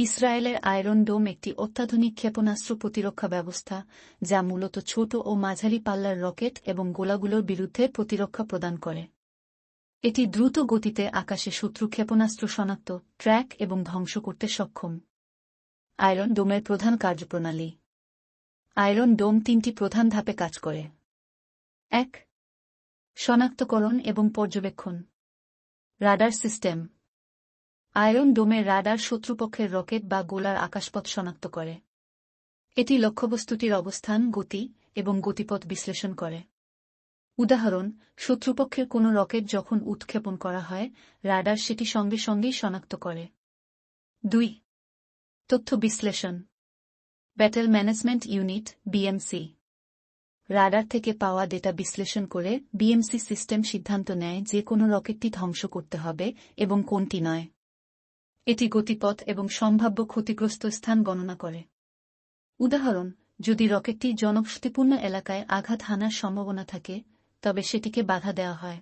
ইসরায়েলের আয়রন ডোম একটি অত্যাধুনিক ক্ষেপণাস্ত্র প্রতিরক্ষা ব্যবস্থা, যা মূলত ছোট ও মাঝারি পাল্লার রকেট এবং গোলাগুলোর বিরুদ্ধে প্রতিরক্ষা প্রদান করে। এটি দ্রুত গতিতে আকাশে শত্রু ক্ষেপণাস্ত্র শনাক্ত, ট্র্যাক এবং ধ্বংস করতে সক্ষম। আয়রন ডোমের প্রধান কার্যপ্রণালী। আয়রন ডোম তিনটি প্রধান ধাপে কাজ করে। এক, শনাক্তকরণ এবং পর্যবেক্ষণ। Radar system. আয়রন ডোমের রাডার শত্রুপক্ষের রকেট বা গোলার আকাশপথ শনাক্ত করে। এটি লক্ষ্যবস্তুটির অবস্থান, গতি এবং গতিপথ বিশ্লেষণ করে। উদাহরণ, শত্রুপক্ষের কোনো রকেট যখন উৎক্ষেপণ করা হয়, রাডার সেটি সঙ্গে সঙ্গেই শনাক্ত করে। দুই, তথ্য বিশ্লেষণ। Battle management unit BMC radar থেকে পাওয়া ডেটা বিশ্লেষণ করে বিএমসি সিস্টেম সিদ্ধান্ত নেয় যে কোনো রকেটটি ধ্বংস করতে হবে এবং কোনটি নয়। এটি গতিপথ এবং সম্ভাব্য ক্ষতিগ্রস্ত স্থান গণনা করে। উদাহরণ, যদি রকেটটি জনবসতিপূর্ণ এলাকায় আঘাত হানার সম্ভাবনা থাকে, তবে সেটিকে বাধা দেওয়া হয়।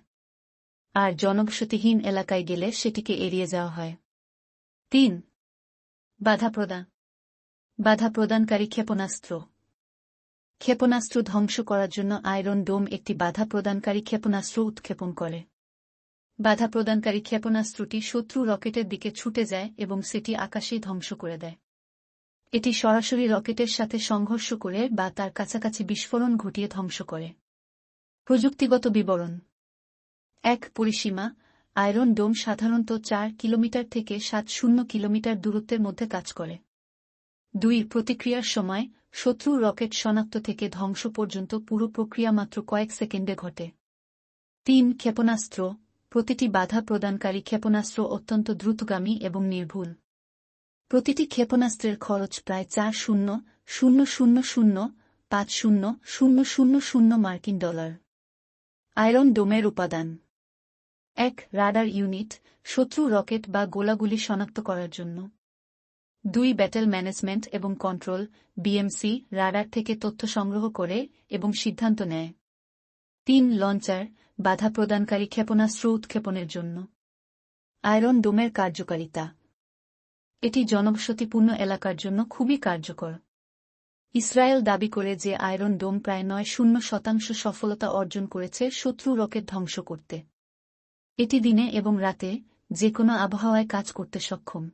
আর জনবসতিহীন এলাকায় গেলে সেটিকে এড়িয়ে যাওয়া হয়। তিন, বাধা প্রদান। বাধা প্রদানকারী ক্ষেপণাস্ত্র। ক্ষেপণাস্ত্র ধ্বংস করার জন্য আয়রন ডোম একটি বাধা প্রদানকারী ক্ষেপণাস্ত্র উৎক্ষেপণ করে। বাধা প্রদানকারী ক্ষেপণাস্ত্রটি শত্রু রকেটের দিকে ছুটে যায় এবং সেটি আকাশে ধ্বংস করে দেয়। এটি সরাসরি রকেটের সাথে সংঘর্ষ করে বা তার কাছাকাছি বিস্ফোরণ ঘটিয়ে ধ্বংস করে। প্রযুক্তিগত বিবরণ। এক, পরিসীমা। আয়রন ডোম সাধারণত চার কিলোমিটার থেকে সাত শূন্য কিলোমিটার দূরত্বের মধ্যে কাজ করে। দুই, প্রতিক্রিয়ার সময়। শত্রু রকেট শনাক্ত থেকে ধ্বংস পর্যন্ত পুরো প্রক্রিয়া মাত্র কয়েক সেকেন্ডে ঘটে। তিন, ক্ষেপণাস্ত্র। প্রতিটি বাধা প্রদানকারী ক্ষেপণাস্ত্র অত্যন্ত দ্রুতগামী এবং নির্ভুল। প্রতিটি ক্ষেপণাস্ত্রের খরচ প্রায় চার শূন্য শূন্য শূন্য শূন্য, পাঁচ শূন্য শূন্য শূন্য শূন্য মার্কিন ডলার। আয়রন ডোমের উপাদান। এক, রাডার ইউনিট, শত্রু রকেট বা গোলাগুলি শনাক্ত করার জন্য। দুই, ব্যাটেল ম্যানেজমেন্ট এবং কন্ট্রোল, বিএমসি, রাডার থেকে তথ্য সংগ্রহ করে এবং সিদ্ধান্ত নেয়। তিন, লঞ্চার বাধা প্রদানকারী ক্ষেপণাস্ত্র উৎক্ষেপণের জন্য। আয়রন ডোমের কার্যকারিতা। এটি জনবসতিপূর্ণ এলাকার জন্য খুবই কার্যকর। ইসরায়েল দাবি করে যে আয়রন ডোম প্রায় নয় শূন্য শতাংশ সফলতা অর্জন করেছে শত্রু রকেট ধ্বংস করতে। এটি দিনে এবং রাতে যে কোনো আবহাওয়ায় কাজ করতে সক্ষম।